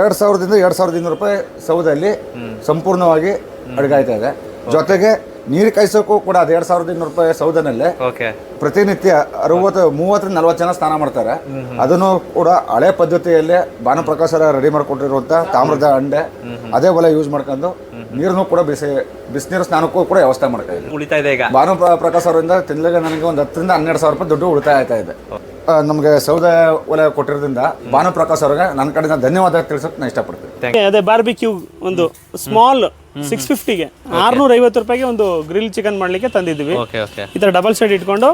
ಎರಡು ಸಾವಿರದಿಂದ ಎರಡು ಸಾವಿರದ ಇನ್ನೂರು ರೂಪಾಯಿ ಸೌದಲ್ಲಿ ಸಂಪೂರ್ಣವಾಗಿ ಅಡುಗೆ ಆಯ್ತಾ ಇದೆ. ಜೊತೆಗೆ ನೀರು ಕಾಯಿಸೋಕ್ಕೂ ಕೂಡ ಅದು ಎರಡು ಸಾವಿರದ ಇನ್ನೂರು ರೂಪಾಯಿ ಸೌದನಲ್ಲೇ ಓಕೆ ಪ್ರತಿನಿತ್ಯ ಅರವತ್ತು ಮೂವತ್ತರಿಂದ ನಲ್ವತ್ತು ಜನ ಸ್ನಾನ ಮಾಡ್ತಾರೆ. ಅದನ್ನು ಕೂಡ ಹಳೆ ಪದ್ಧತಿಯಲ್ಲೇ ಭಾನುಪ್ರಕಾಶರ ರೆಡಿ ಮಾಡಿಕೊಟ್ಟಿರುವಂಥ ತಾಮ್ರದ ಅಂಡೆ ಅದೇ ಒಲೆ ಯೂಸ್ ಮಾಡ್ಕೊಂಡು ನೀರನ್ನು ಕೂಡ ಬಿಸಿ ಬಿಸಿನೀರು ಸ್ನಾನಕ್ಕೂ ಕೂಡ ವ್ಯವಸ್ಥೆ ಮಾಡ್ತಾ ಇದೆ ಉಳಿತಾ ಇದೆ ಈಗ? ಭಾನು ಪ್ರ- ಪ್ರಕಾಶ್ ಅವರಿಂದ ತಿಂಗಳಿಗೆ ನನಗೆ ಒಂದು ಹತ್ತರಿಂದ ಹನ್ನೆರಡು ಸಾವಿರ ರೂಪಾಯಿ ದುಡ್ಡು ಉಳಿತಾಯ ಆಯ್ತಾ ಇದೆ. ನಮಗೆ ಸೌದೆ ಒಲೆ ಕೊಟ್ಟಿರೋದ್ರಿಂದ ಭಾನುಪ್ರಕಾಶ್ ಅವ್ರಿಗೆ ನನ್ನ ಕಡೆಯಿಂದ ಧನ್ಯವಾದ ತಿಳಿಸೋಕೆ ನಾನು ಇಷ್ಟಪಡ್ತೀನಿ. ಅದೇ ಬಾರ್ಬಿಕ್ಯೂ ಒಂದು ಸ್ಮಾಲ್ ಸಿಕ್ಸ್ ಫಿಫ್ಟಿಗೆ ಆರ್ನೂರ ಐವತ್ತು ರೂಪಾಯಿಗೆ ಒಂದು ಗ್ರಿಲ್ ಚಿಕನ್ ಮಾಡ್ಲಿಕ್ಕೆ ತಂದಿದ್ವಿ ಈ ಥರ ಡಬಲ್ ಸೈಡ್ ಇಟ್ಕೊಂಡು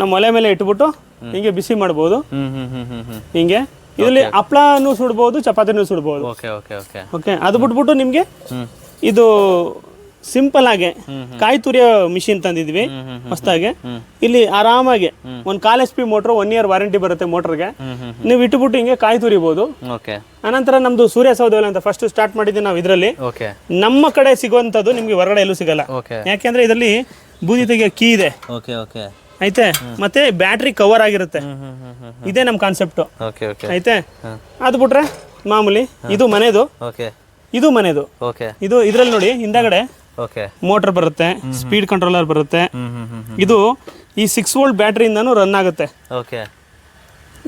ನಮ್ಮ ಒಲೆ ಮೇಲೆ ಇಟ್ಬಿಟ್ಟು ಹಿಂಗೆ ಬಿಸಿ ಮಾಡ್ಬೋದು. ಹಿಂಗೆ. ಇದರಲ್ಲಿ ಹಪ್ಳನೂ ಸುಡ್ಬೋದು ಚಪಾತಿನೂ ಸುಡ್ಬೋದು. ಓಕೆ ಓಕೆ ಓಕೆ ಓಕೆ ಅದು ಬಿಟ್ಬಿಟ್ಟು ನಿಮಗೆ ಇದು ಸಿಂಪಲ್ ಆಗಿ ಕಾಯಿ ತುರಿಯೋ ಮಿಷಿನ್ ತಂದಿದ್ವಿ ಹೊಸ್ದಾಗೆ. ಇಲ್ಲಿ ಆರಾಮಾಗಿ ಒಂದು ಕಾಲ್ S P motor one year warranty ಬರುತ್ತೆ ಮೋಟ್ರಿಗೆ. ನೀವು ಇಟ್ಬಿಟ್ಟು ಹಿಂಗೆ ಕಾಯಿ ತುರಿಬಹುದು ಅನಂತರ ನಮ್ದು ಸೂರ್ಯ ಸೌದೆ ಅಂತ ಫಸ್ಟ್ ಸ್ಟಾರ್ಟ್ ಮಾಡಿದ್ವಿ ನಾವು ಇದರಲ್ಲಿ. ನಮ್ಮ ಕಡೆ ಸಿಗುವಂತದ್ದು ನಿಮ್ಗೆ ಹೊರಗಡೆ ಎಲ್ಲೂ ಸಿಗಲ್ಲ. ಯಾಕೆಂದ್ರೆ ಇದರಲ್ಲಿ ಬೂದಿ ತೆಗೆಯೋ ಕೀ ಇದೆ. ಐತೆ ಮತ್ತೆ ಬ್ಯಾಟ್ರಿ ಕವರ್ ಆಗಿರುತ್ತೆ. ಇದೇ ನಮ್ಮ ಕಾನ್ಸೆಪ್ಟ್ ಐತೆ ಅದು ಬಿಟ್ರೆ ಮಾಮೂಲಿ ಇದು ಮನೆದು. ಇದು ಮನೆದು. ಇದು ಇದ್ರಲ್ಲಿ ನೋಡಿ ಹಿಂದಗಡೆ ಮೋಟರ್ ಬರುತ್ತೆ ಸ್ಪೀಡ್ ಕಂಟ್ರೋಲರ್ ಬರುತ್ತೆ. ಇದು ಈ ಸಿಕ್ಸ್ ವೋಲ್ಟ್ ಬ್ಯಾಟ್ರಿಯಿಂದನೂ ರನ್ ಆಗುತ್ತೆ. ಓಕೆ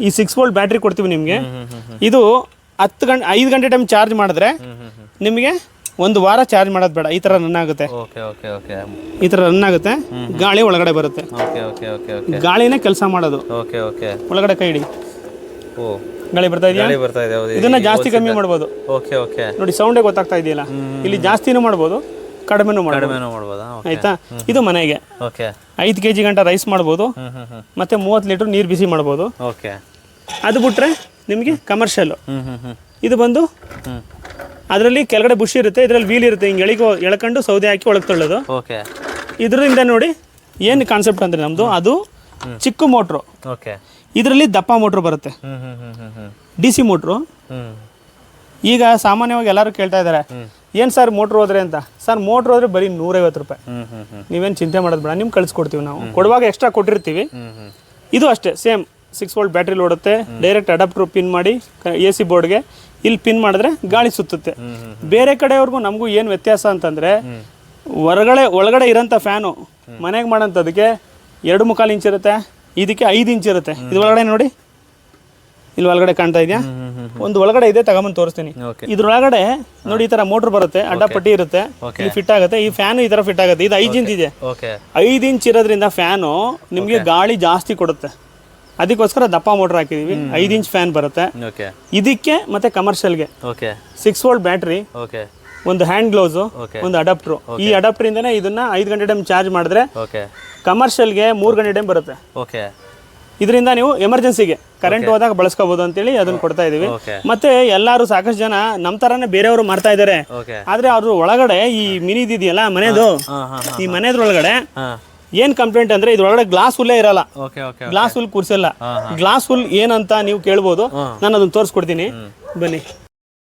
ಈ ಸಿಕ್ಸ್ ವೋಲ್ಟ್ ಬ್ಯಾಟ್ರಿ ಕೊಡ್ತೀವಿ ನಿಮಗೆ. ಇದು ಹತ್ತು ಗಂಟೆ ಐದು ಗಂಟೆ ಟೈಮ್ ಚಾರ್ಜ್ ಮಾಡಿದ್ರೆ ನಿಮಗೆ ಒಂದು ವಾರ ಚಾರ್ಜ್ ಮಾಡೋದು ಬೇಡ. ಈ ಥರ ರನ್ ಆಗುತ್ತೆ. ಓಕೆ ಓಕೆ ಓಕೆ ಈ ಥರ ರನ್ ಆಗುತ್ತೆ. ಗಾಳಿ ಒಳಗಡೆ ಬರುತ್ತೆ. ಓಕೆ ಓಕೆ ಓಕೆ ಓಕೆ ಗಾಳಿನೇ ಕೆಲಸ ಮಾಡೋದು. ಓಕೆ ಓಕೆ ಒಳಗಡೆ ಕೈ ಹಿಡಿ. ಓ. ಗಾಳಿ ಬರ್ತಾ ಇದೆಯಾ? ಇದನ್ನ ಜಾಸ್ತಿ ಕಮ್ಮಿ ಮಾಡ್ಬೋದು. ಓಕೆ ಓಕೆ ನೋಡಿ ಸೌಂಡೇ ಗೊತ್ತಾಗ್ತಾ ಇದೆಯಲ್ಲ. ಇಲ್ಲಿ ಜಾಸ್ತಿನೂ ಮಾಡ್ಬೋದು. ಕಡಿಮೆನೂ ಮಾಡ್ಬೋದು. ಕಡಿಮೆನೂ ಮಾಡ್ಬೋದಾ? ಓಕೆ ಆಯ್ತಾ? ಇದು ಮನೆಗೆ. ಓಕೆ ಐದು ಕೆ ಜಿ ಗಂಟ ರೈಸ್ ಮಾಡ್ಬೋದು. ಹ್ಮ್ ಹ್ಮ್ ಹ್ಮ್. ಮತ್ತೆ ಮೂವತ್ತು ಲೀಟ್ರ್ ನೀರು ಬಿಸಿ ಮಾಡ್ಬೋದು. ಓಕೆ ಅದು ಬಿಟ್ರೆ ನಿಮಗೆ ಕಮರ್ಷಿಯಲ್ ಹ್ಮ್ ಹ್ಮ್ ಹ್ಮ್. ಇದು ಬಂದು ಹ್ಮ್. ಅದರಲ್ಲಿ ಕೆಳಗಡೆ ಬುಷ್ ಇರುತ್ತೆ ಇದರಲ್ಲಿ ವೀಲ್ ಇರುತ್ತೆ. ಹಿಂಗೆ ಎಳಿಗೋ ಎಳ್ಕೊಂಡು ಸೌದೆ ಹಾಕಿ ಒಳಗೆ ತಳ್ಳೋದು. ಓಕೆ ಇದರಿಂದ ನೋಡಿ ಏನು ಕಾನ್ಸೆಪ್ಟ್ ಅಂದರೆ ನಮ್ಮದು ಅದು ಚಿಕ್ಕ ಮೋಟ್ರು ಓಕೆ ಇದರಲ್ಲಿ ದಪ್ಪ ಮೋಟ್ರು ಬರುತ್ತೆ. ಹ್ಮ್ ಹ್ಮ್ ಹ್ಮ್ ಹ್ಮ್ ಹ್ಮ್. ಡಿ ಸಿ ಮೋಟ್ರು ಹ್ಮ್. ಈಗ ಸಾಮಾನ್ಯವಾಗಿ ಎಲ್ಲರೂ ಕೇಳ್ತಾ ಇದ್ದಾರೆ ಏನು ಸರ್ ಮೋಟ್ರ್ ಹೋದ್ರೆ ಅಂತ? ಸರ್ ಮೋಟ್ರ್ ಹೋದ್ರೆ ಬರೀ ನೂರೈವತ್ತು ರೂಪಾಯಿ. ನೀವೇನು ಚಿಂತೆ ಮಾಡೋದು ಬೇಡ ನಿಮ್ಗೆ ಕಳಿಸ್ಕೊಡ್ತೀವಿ ನಾವು. ಕೊಡುವಾಗ ಎಕ್ಸ್ಟ್ರಾ ಕೊಟ್ಟಿರ್ತೀವಿ. ಇದು ಅಷ್ಟೇ ಸೇಮ್. ಸಿಕ್ಸ್ ವೋಲ್ಟ್ ಬ್ಯಾಟ್ರಿ ಓಡುತ್ತೆ ಡೈರೆಕ್ಟ್ ಅಡಾಪ್ಟರ್ ಪಿನ್ ಮಾಡಿ ಎ ಸಿ ಬೋರ್ಡ್ಗೆ ಇಲ್ಲಿ ಪಿನ್ ಮಾಡಿದ್ರೆ ಗಾಳಿ ಸುತ್ತುತ್ತೆ. ಬೇರೆ ಕಡೆಯವ್ರಿಗೂ ನಮಗೂ ಏನು ವ್ಯತ್ಯಾಸ ಅಂತಂದರೆ ಹೊರಗಡೆ ಒಳಗಡೆ ಇರೋಂಥ ಫ್ಯಾನು ಮನೆಗೆ ಮಾಡೋಂಥದಕ್ಕೆ ಎರಡು ಮುಕ್ಕಾಲು ಇಂಚ್ ಇರುತ್ತೆ ಇದಕ್ಕೆ ಐದು ಇಂಚ್ ಇರುತ್ತೆ. ಇದು ಒಳಗಡೆ ನೋಡಿ ಇಲ್ಲಿ ಒಳಗಡೆ ಕಾಣ್ತಾ ಇದೆಯಾ? ಒಂದು ಒಳಗಡೆ ಇದೆ ತಗೊಂಬಂದು ತೋರಿಸ್ತೀನಿ. ಇದ್ರೊಳಗಡೆ ನೋಡಿ ಈ ತರ ಮೋಟರ್ ಬರುತ್ತೆ ಅಡ್ಡ ಪಟ್ಟಿ ಇರುತ್ತೆ ಇಲ್ಲಿ ಫಿಟ್ ಆಗುತ್ತೆ. ಈ ಫ್ಯಾನ್ ಈ ತರ ಫಿಟ್ ಆಗುತ್ತೆ. ಇದು ಐದು ಇಂಚ್ ಇದೆ. ಐದು ಇಂಚ್ ಇರೋದ್ರಿಂದ ಫ್ಯಾನು ನಿಮಗೆ ಗಾಳಿ ಜಾಸ್ತಿ ಕೊಡುತ್ತೆ. ಅದಕ್ಕೋಸ್ಕರ ದಪ್ಪ ಮೋಟರ್ ಹಾಕಿದೀವಿ. ಐದು ಇಂಚ್ ಫ್ಯಾನ್ ಬರುತ್ತೆ. ಇದಕ್ಕೆ ಮತ್ತೆ ಕಮರ್ಷಿಯಲ್ಗೆ ಸಿಕ್ಸ್ ವೋಲ್ಟ್ ಬ್ಯಾಟ್ರಿ ಒಂದು ಹ್ಯಾಂಡ್ ಗ್ಲೌಸು ಒಂದು ಅಡಾಪ್ಟರ್ ಈ ಅಡಾಪ್ಟರ್ ಇಂದನೇ ಇದನ್ನ ಐದು ಗಂಟೆ ಟೈಮ್ ಚಾರ್ಜ್ ಮಾಡಿದ್ರೆ ಕಮರ್ಷಿಯಲ್ಗೆ ಮೂರು ಗಂಟೆ ಟೈಮ್ ಬರುತ್ತೆ. ಇದರಿಂದ ನೀವು ಎಮರ್ಜೆನ್ಸಿಗೆ ಕರೆಂಟ್ ಹೋದಾಗ ಬಳಸ್ಕೋಬಹುದು ಅಂತೇಳಿ ಅದನ್ನ ಕೊಡ್ತಾ ಇದೀವಿ. ಮತ್ತೆ ಎಲ್ಲಾರು ಸಾಕಷ್ಟು ಜನ ನಮ್ ತರಾನೇ ಬೇರೆಯವರು ಮಾಡ್ತಾ ಇದ್ದಾರೆ ಆದ್ರೆ ಅವ್ರ ಒಳಗಡೆ ಈ ಮಿನಿ ಇದೆಯಲ್ಲ ಮನೆದು ಈ ಮನೆದ್ರೊಳಗಡೆ ಒಳಗಡೆ ಏನ್ ಕಂಪ್ಲೇಂಟ್ ಅಂದ್ರೆ ಇದ್ರೊಳಗಡೆ ಗ್ಲಾಸ್ ಹುಲ್ಲೇ ಇರಲ್ಲ. ಗ್ಲಾಸ್ ಹುಲ್ ಕೂರ್ಸಲ್ಲ. ಗ್ಲಾಸ್ ಹುಲ್ ಏನಂತ ನೀವು ಕೇಳ್ಬೋದು. ನಾನು ಅದನ್ನ ತೋರಿಸ್ಕೊಡ್ತೀನಿ. ಬನ್ನಿ.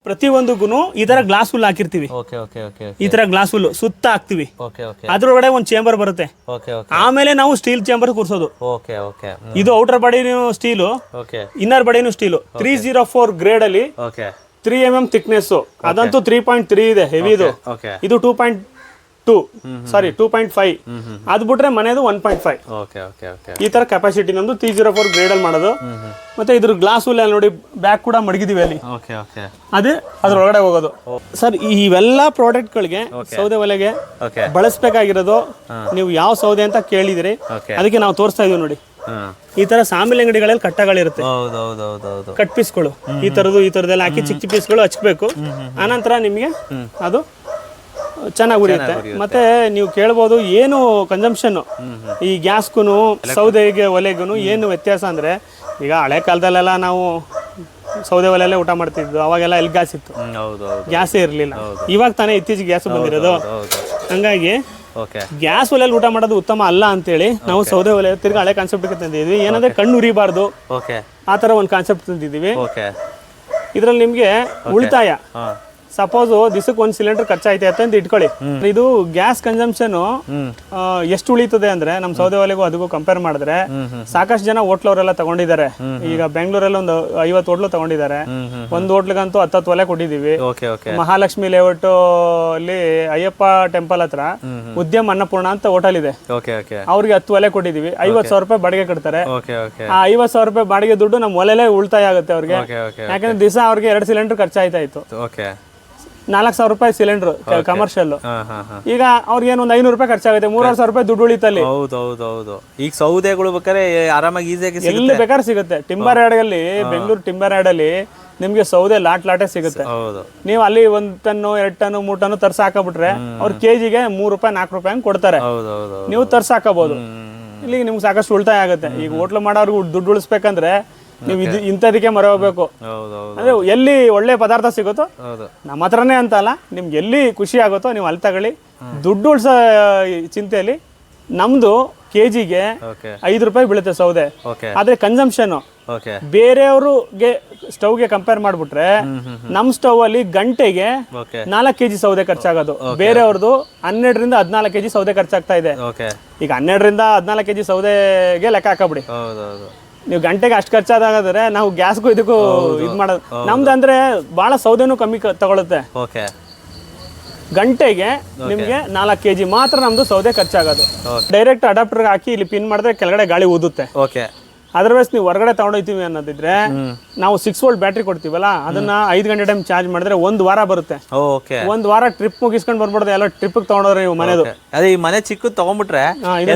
ಪ್ರತಿಯೊಂದಕ್ಕೂ ಈ ತರ ಗ್ಲಾಸ್ ಹುಲ್ ಹಾಕಿರ್ತೀವಿ. ಓಕೆ ಓಕೆ ಓಕೆ ಈ ತರ ಗ್ಲಾಸ್ ಹುಲ್ಲು ಸುತ್ತ ಹಾಕ್ತಿವಿ. ಓಕೆ ಓಕೆ ಅದ್ರೊಳಗಡೆ ಒಂದು ಚೇಂಬರ್ ಬರುತ್ತೆ. ಓಕೆ ಓಕೆ ಆಮೇಲೆ ನಾವು ಸ್ಟೀಲ್ ಚೇಂಬರ್ ಕೂರ್ಸೋದು. ಓಕೆ ಓಕೆ ಇದು ಔಟರ್ ಬಾಡಿನೂ steel okay inner ಬಾಡಿನೂ steel three zero four grade ಅಲ್ಲಿ okay three M M thickness ಅದಂತೂ ತ್ರೀ ಪಾಯಿಂಟ್ ತ್ರೀ ಇದೆ ಹೆವಿ ಇದು. ಇದು two point two sorry two point five. ಅದು ಬಿಟ್ರೆ ಮನೆದು ಒನ್ ಪಾಯಿಂಟ್ ಫೈವ್. ಈ ತರ ಕೆಪಾಸಿಟಿ ನಮ್ದು ತ್ರೀ ಜೀರೋ ಫೋರ್ ಗ್ರೇಡ್ ಅಲ್ಲಿ ಮಾಡೋದು ಮತ್ತೆ ಇದ್ರ ಗ್ಲಾಸ್ ಅಲ್ಲಿ ನೋಡಿ ಬ್ಯಾಗ್ ಕೂಡ ಮಡಗಿದೀವಿ ಅಲ್ಲಿ. ಅದೇ ಅದ್ರೊಳಗಡೆ ಹೋಗೋದು. ಸರ್ ಇವೆಲ್ಲ ಪ್ರಾಡಕ್ಟ್ಗಳಿಗೆ ಸೌದೆ ಒಲೆಗೆ ಬಳಸಬೇಕಾಗಿರೋದು ನೀವು ಯಾವ ಸೌದೆ ಅಂತ ಕೇಳಿದಿರಿ. ಅದಕ್ಕೆ ನಾವು ತೋರಿಸ್ತಾ ಇದೀವಿ ನೋಡಿ. ಈ ತರ ಸಾಮಿಲ್ ಅಂಗಡಿಗಳಲ್ಲಿ ಕಟ್ಟಗಳಿರುತ್ತೆ. ಕಟ್ ಪೀಸ್ಗಳು ಈ ತರದ್ದು ಈ ತರದೆಲ್ಲ ಹಾಕಿ ಚಿಕ್ಕ ಚಿಕ್ಕ ಪೀಸ್ಗಳು ಹಚ್ಬೇಕು. ಆನಂತರ ನಿಮಗೆ ಅದು ಚೆನ್ನಾಗಿ ಉಳಿಯುತ್ತೆ. ಮತ್ತೆ ನೀವು ಕೇಳ್ಬೋದು ಏನು ಕನ್ಸಂಪ್ಷನ್ ಈ ಗ್ಯಾಸ್ಗೂ ಸೌದೆಗೆ ಒಲೆಗೂ ಏನು ವ್ಯತ್ಯಾಸ ಅಂದರೆ ಈಗ ಹಳೆ ಕಾಲದಲ್ಲೆಲ್ಲ ನಾವು ಸೌದೆ ಒಲೆಯಲ್ಲೇ ಊಟ ಮಾಡ್ತಿದ್ವು ಅವಾಗೆಲ್ಲ ಎಲ್ಲಿ ಗ್ಯಾಸ್ ಇತ್ತು. ಗ್ಯಾಸೇ ಇರಲಿಲ್ಲ. ಇವಾಗ ತಾನೇ ಇತ್ತೀಚೆಗೆ ಗ್ಯಾಸ್ ಬಂದಿರೋದು. ಹಂಗಾಗಿ ಗ್ಯಾಸ್ ಒಲೆಯಲ್ಲಿ ಊಟ ಮಾಡೋದು ಉತ್ತಮ ಅಲ್ಲ ಅಂತೇಳಿ ನಾವು ಸೌದೆ ಒಲೆ ತಿರ್ಗಿ ಹಳೆ ಕಾನ್ಸೆಪ್ಟ್ಗೆ ತಂದಿದ್ವಿ ಏನಂದ್ರೆ ಕಣ್ಣು ಉರಿಬಾರ್ದು. ಆ ಥರ ಒಂದು ಕಾನ್ಸೆಪ್ಟ್ ತಂದಿದ್ದೀವಿ. ಇದ್ರಲ್ಲಿ ನಿಮಗೆ ಉಳಿತಾಯ. ಸಪೋಸ್ ದಿವಸಕ್ಕೆ ಒಂದು ಸಿಲಿಂಡರ್ ಖರ್ಚಾಯ್ತು ಅಂತ ಇಟ್ಕೊಳ್ಳಿ. ಇದು ಗ್ಯಾಸ್ ಕನ್ಸಂಪ್ಷನ್ ಎಷ್ಟು ಉಳಿತದೆ ಅಂದ್ರೆ ನಮ್ಮ ಸೌದೆ ಒಲೆಗೂ ಅದಕ್ಕೂ ಕಂಪೇರ್ ಮಾಡಿದ್ರೆ ಸಾಕಷ್ಟು ಜನ ಹೋಟ್ಲವರೆಲ್ಲ ತಗೊಂಡಿದ್ದಾರೆ. ಈಗ ಬೆಂಗಳೂರಲ್ಲಿ ಒಂದು ಐವತ್ತು ಹೋಟ್ಲು ತಗೊಂಡಿದ್ದಾರೆ. ಒಂದು ಹೋಟ್ಲಿಗಂತೂ ಹತ್ತತ್ತು ಒಲೆ ಕೊಟ್ಟಿದ್ದೀವಿ. ಮಹಾಲಕ್ಷ್ಮಿ ಲೇಔಟ್ ಅಲ್ಲಿ ಅಯ್ಯಪ್ಪ ಟೆಂಪಲ್ ಹತ್ರ ಉದ್ಯಮ ಅನ್ನಪೂರ್ಣ ಅಂತ ಹೋಟೆಲ್ ಇದೆ. ಅವ್ರಿಗೆ ಹತ್ತು ಒಲೆ ಕೊಟ್ಟಿದ್ದೀವಿ. ಐವತ್ತು ಸಾವಿರ ರೂಪಾಯಿ ಬಾಡಿಗೆ ಕಟ್ತಾರೆ. ಆ ಐವತ್ತು ಸಾವಿರ ರೂಪಾಯಿ ಬಾಡಿಗೆ ದುಡ್ಡು ನಮ್ಮ ಒಲೆಲೇ ಉಳಿತಾಯ ಆಗುತ್ತೆ ಅವ್ರಿಗೆ. ಯಾಕಂದ್ರೆ ದಿವಸ ಅವ್ರಿಗೆ ಎರಡು ಸಿಲಿಂಡರ್ ಖರ್ಚಾಯ್ತಾ ಇತ್ತು ಓಕೆ ನಾಲ್ಕು ಸಾವಿರ ರೂಪಾಯಿ ಸಿಲಿಂಡರ್ ಕಮರ್ಷಿಯಲ್ ಈಗ ಅವ್ರಿಗೆ ಒಂದು ಐನೂರು ರೂಪಾಯಿ ಖರ್ಚಾಗುತ್ತೆ ಮೂರಾರು ಸಾವಿರ ರೂಪಾಯಿ ದುಡ್ಡು ಉಳಿತಲ್ಲಿ. ಹೌದು ಹೌದು ಹೌದು. ಈಗ ಸೌದೆಗಳು ಬೇಕಾದ್ರೆ ಆರಾಮಾಗಿ ಈಸಿಯಾಗಿ ಎಲ್ಲಿ ಬೇಕಾದ್ರೆ ಸಿಗುತ್ತೆ. ಟಿಂಬರ್ ಯಾರ್ಡಲ್ಲಿ ಬೆಂಗಳೂರು ಟಿಂಬರ್ ಯಾರ್ಡಲ್ಲಿ ನಿಮ್ಗೆ ಸೌದೆ ಲಾಟ್ ಲಾಟೇ ಸಿಗುತ್ತೆ. ನೀವು ಅಲ್ಲಿ ಒಂದ್ ಟನ್ನು ಎರಡ್ ಟನ್ನು ಮೂರ್ ಟನ್ನು ತರ್ಸ ಹಾಕಬಿಟ್ರೆ ಅವ್ರ ಕೆಜಿಗೆ ಮೂರ್ ರೂಪಾಯಿ ನಾಲ್ಕು ರೂಪಾಯಿ ಕೊಡ್ತಾರೆ. ನೀವು ತರ್ಸ ಹಾಕಬಹುದು ಇಲ್ಲಿ ನಿಮ್ಗೆ ಸಾಕಷ್ಟು ಉಳಿತಾಯ ಆಗುತ್ತೆ. ಈಗ ಹೋಟ್ಲು ಮಾಡೋರ್ಗು ದುಡ್ಡು ಉಳಿಸ್ಬೇಕಂದ್ರೆ ನೀವು ಇದು ಇಂಥದಕ್ಕೆ ಮರ ಹೋಗ್ಬೇಕು. ಅಂದ್ರೆ ಎಲ್ಲಿ ಒಳ್ಳೆ ಪದಾರ್ಥ ಸಿಗುತ್ತೋ ನಮ್ಮ ಹತ್ರನೇ ಅಂತಲ್ಲ ನಿಮ್ಗೆ ಎಲ್ಲಿ ಖುಷಿ ಆಗುತ್ತೋ ನೀವು ಅಲ್ಲಿ ತಗೊಳ್ಳಿ. ದುಡ್ಡು ಉಳ್ಸೋ ಚಿಂತೆಯಲ್ಲಿ ನಮ್ದು ಕೆ ಜಿಗೆ ಐದು ರೂಪಾಯಿ ಬೀಳುತ್ತೆ ಸೌದೆ. ಆದ್ರೆ ಕನ್ಸಂಪ್ಷನ್ ಬೇರೆಯವ್ರಿಗೆ ಸ್ಟವ್ಗೆ ಕಂಪೇರ್ ಮಾಡ್ಬಿಟ್ರೆ ನಮ್ ಸ್ಟವ್ ಅಲ್ಲಿ ಗಂಟೆಗೆ ನಾಲ್ಕು ಕೆಜಿ ಸೌದೆ ಖರ್ಚಾಗೋದು. ಬೇರೆಯವ್ರದ್ದು ಹನ್ನೆರಡರಿಂದ ಹದಿನಾಲ್ಕು ಕೆಜಿ ಸೌದೆ ಖರ್ಚಾಗ್ತಾ ಇದೆ. ಈಗ ಹನ್ನೆರಡರಿಂದ ಹದಿನಾಲ್ಕು ಕೆಜಿ ಸೌದೆಗೆ ಲೆಕ್ಕ ಹಾಕಬಿಡಿ. ನೀವು ಗಂಟೆಗೆ ಅಷ್ಟು ಖರ್ಚಾದಾಗಾದ್ರೆ ನಾವು ಗ್ಯಾಸ್ಗೂ ಇದಕ್ಕೂ ಇದು ಮಾಡೋದು. ನಮ್ದು ಅಂದ್ರೆ ಭಾಳ ಸೌದೆನೂ ಕಮ್ಮಿ ಕ- ತಗೊಳುತ್ತೆ. ಓಕೆ. ಗಂಟೆಗೆ ನಿಮಗೆ ನಾಲ್ಕು ಕೆಜಿ ಮಾತ್ರ ನಮ್ದು ಸೌದೆ ಖರ್ಚಾಗೋದು. ಡೈರೆಕ್ಟ್ ಅಡಾಪ್ಟರ್ ಹಾಕಿ ಇಲ್ಲಿ ಪಿನ್ ಮಾಡಿದ್ರೆ ಕೆಳಗಡೆ ಗಾಳಿ ಊದುತ್ತೆ. ಓಕೆ. ಅದರ್ವೈಸ್ ನೀವು ಹೊರಗಡೆ ತಗೊಂಡೋಗ್ತೀವಿ ಅನ್ನೋದಿದ್ರೆ ನಾವು ಸಿಕ್ಸ್ ವೋಲ್ಟ್ ಬ್ಯಾಟ್ರಿ ಕೊಡ್ತೀವಲ್ಲ ಅದನ್ನ ಐದು ಗಂಟೆ ಟೈಮ್ ಚಾರ್ಜ್ ಮಾಡಿದ್ರೆ ಒಂದು ವಾರ ಬರುತ್ತೆ. ಓಕೆ ಒಂದು ವಾರ ಟ್ರಿಪ್ ಮುಗಿಸ್ಕೊಂಡು ಬರ್ಬಾರ್ದು ಎಲ್ಲ ಟ್ರಿಪ್ ತಗೊಂಡ್ರೆ ನೀವು ಮನೆದು. ಅದೇ ಈ ಮನೆ ಚಿಕ್ಕ ತಗೊಂಡ್ಬಿಟ್ರೆ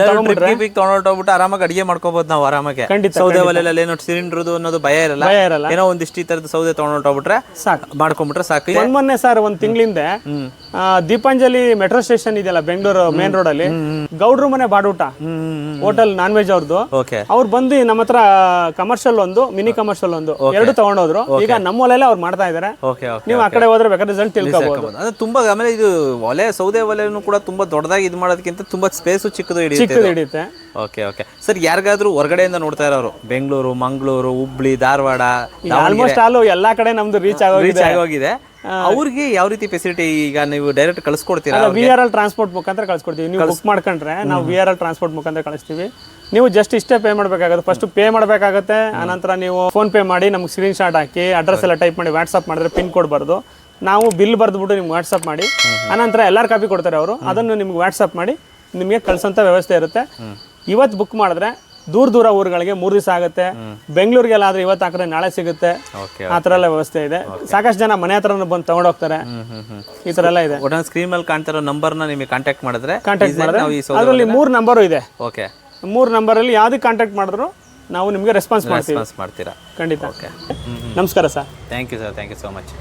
ತಗೊಂಡ್ಬಿಟ್ಟು ತಗೊಂಡೋಗ್ಬಿಟ್ಟು ಆರಾಮಾಗಿ ಅಡಿಗೆ ಮಾಡ್ಕೋಬಹುದು ನಾವು ಆರಾಮಾಗಿ. ಖಂಡಿತ, ಸೌದೆ ಒಲೆಯಲ್ಲಿ ಏನೋ ಸಿಲಿಂಡರ್ ಅನ್ನೋದು ಭಯ ಇರಲ್ಲ. ಭಯ ಇರಲ್ಲ. ಏನೋ ಒಂದಿಷ್ಟು ಈ ತರದ ಸೌದೆ ತಗೊಂಡೋಗ್ಬಿಟ್ರೆ ಸಾಕು. ಮಾಡ್ಕೊಂಡ್ಬಿಟ್ರೆ ಸಾಕು. ಮೊನ್ನೆ ಸರ್ ಒಂದ್ ತಿಂಗಳಿಂದ ದೀಪಾಂಜಲಿ ಮೆಟ್ರೋ ಸ್ಟೇಷನ್ ಇದೆಯಲ್ಲ ಬೆಂಗಳೂರು ಮೇನ್ ರೋಡ್ ಅಲ್ಲಿ? ಗೌಡ್ರು ಮನೆ ಬಾಡೂಟ. ಹೋಟೆಲ್ ನಾನ್ ವೆಜ್ ಅವ್ರದ್ದು ಅವ್ರ ಬಂದು ನಮ್ಮ ಹತ್ರ ಕಮರ್ಷಿಯಲ್ ಒಂದು ಮಿನಿ ಕಮರ್ಷಿಯಲ್ ಒಂದು ಎರಡು ತಗೊಂಡೋದ್ರು. ಈಗ ನಮ್ಮ ಒಲೆಲ್ಲ ಅವ್ರು ಮಾಡ್ತಾ ಇದಾರೆ. ನೀವು ಆ ಕಡೆ ಹೋದ್ರೆ ಬೇಕಾದ್ರೆ ರಿಸಲ್ಟ್ ತಿಳ್ಕೊಬಹುದು ತುಂಬಾ ಆಮೇಲೆ ಇದು ಒಲೆ ಸೌದೆ ಒಲೆನು ಕೂಡ ತುಂಬಾ ದೊಡ್ಡದಾಗಿ ಇದು ಮಾಡೋದಕ್ಕಿಂತ ತುಂಬಾ ಸ್ಪೇಸ್ ಚಿಕ್ಕದು ಹಿಡಿಯುತ್ತೆ ಓಕೆ ಓಕೆ ಸರ್ ಯಾರಿಗಾದ್ರೂ ಹೊರಗಡೆಯಿಂದ ನೋಡ್ತಾ ಇರೋರು ಬೆಂಗಳೂರು ಮಂಗಳೂರು ಹುಬ್ಳಿ ಧಾರವಾಡ ಆಲ್ಮೋಸ್ಟ್ ಆಲ್ ಎಲ್ಲಾ ಕಡೆ ನಮ್ದು ರೀಚ್ ಆಗೋಗಿದೆ. ಅವ್ರಿಗೆ ಯಾವ ರೀತಿ ಫೆಸಿಲಿಟಿ ಈಗ ನೀವು ಡೈರೆಕ್ಟ್ ಕಳಿಸ್ಕೊಡ್ತೀರಾ? ವಿ ಆರ್ ಎಲ್ ಟ್ರಾನ್ಸ್ಪೋರ್ಟ್ ಮುಖಾಂತರ ಕಳ್ಸ್ಕೊಡ್ತೀವಿ. ನೀವು ಬುಕ್ ಮಾಡ್ಕೊಂಡ್ರೆ ನಾವು ವಿ ಆರ್ ಎಲ್ ಟ್ರಾನ್ಸ್ಪೋರ್ಟ್ ಮುಖಾಂತರ ಕಳಿಸ್ತೀವಿ. ನೀವು ಜಸ್ಟ್ ಇಷ್ಟೇ ಪೇ ಮಾಡಬೇಕಾಗುತ್ತೆ. ಫಸ್ಟ್ ಪೇ ಮಾಡಬೇಕಾಗುತ್ತೆ. ಆನಂತರ ನೀವು ಫೋನ್ ಪೇ ಮಾಡಿ ನಮ್ಗೆ ಸ್ಕ್ರೀನ್ ಶಾಟ್ ಹಾಕಿ ಅಡ್ರೆಸ್ ಎಲ್ಲ ಟೈಪ್ ಮಾಡಿ ವಾಟ್ಸಪ್ ಮಾಡಿದ್ರೆ ಪಿನ್ ಕೋಡ್ ಬರೆದು ನಾವು ಬಿಲ್ ಬರೆದ್ಬಿಟ್ಟು ನಿಮ್ಗೆ ವಾಟ್ಸಪ್ ಮಾಡಿ ಆನಂತರ ಎಲ್ಲರ ಕಾಪಿ ಕೊಡ್ತಾರೆ ಅವರು. ಅದನ್ನು ನಿಮ್ಗೆ ವಾಟ್ಸಪ್ ಮಾಡಿ ನಿಮಗೆ ಕಳ್ಸೋಂಥ ವ್ಯವಸ್ಥೆ ಇರುತ್ತೆ. ಇವತ್ತು ಬುಕ್ ಮಾಡಿದ್ರೆ ದೂರ ದೂರ ಊರುಗಳಿಗೆ ಮೂರು ದಿವಸ ಆಗುತ್ತೆ. ಬೆಂಗಳೂರಿಗೆಲ್ಲ ಆದ್ರೆ ಇವತ್ತು ಹಾಕಿದ್ರೆ ನಾಳೆ ಸಿಗುತ್ತೆ. ಆ ಥರ ಎಲ್ಲ ವ್ಯವಸ್ಥೆ ಇದೆ. ಸಾಕಷ್ಟು ಜನ ಮನೆ ಹತ್ರನೂ ಬಂದು ತಗೊಂಡೋಗ್ತಾರೆ. ಈ ತರ ಎಲ್ಲ ಇದೆ. ಸ್ಕ್ರೀನ್ ಮೇಲೆ ಕಾಣ್ತಿರೋ ನಂಬರ್ನ ನಿಮಗೆ ಕಾಂಟ್ಯಾಕ್ಟ್ ಮಾಡಿದ್ರೆ ಕಾಂಟ್ಯಾಕ್ಟ್ ಮಾಡಿದ್ರೆ ಅದರಲ್ಲಿ ಮೂರು ನಂಬರ್ ಇದೆ. ಓಕೆ ಮೂರು ನಂಬರಲ್ಲಿ ಯಾವ್ದಕ್ಕೆ ಕಾಂಟ್ಯಾಕ್ಟ್ ಮಾಡಿದ್ರು ನಾವು ನಿಮಗೆ ರೆಸ್ಪಾನ್ಸ್ ಮಾಡ್ತೀವಿ. ಮಾಡ್ತೀರಾ? ಖಂಡಿತ. ಓಕೆ ನಮಸ್ಕಾರ sir. Thank you sir thank you so much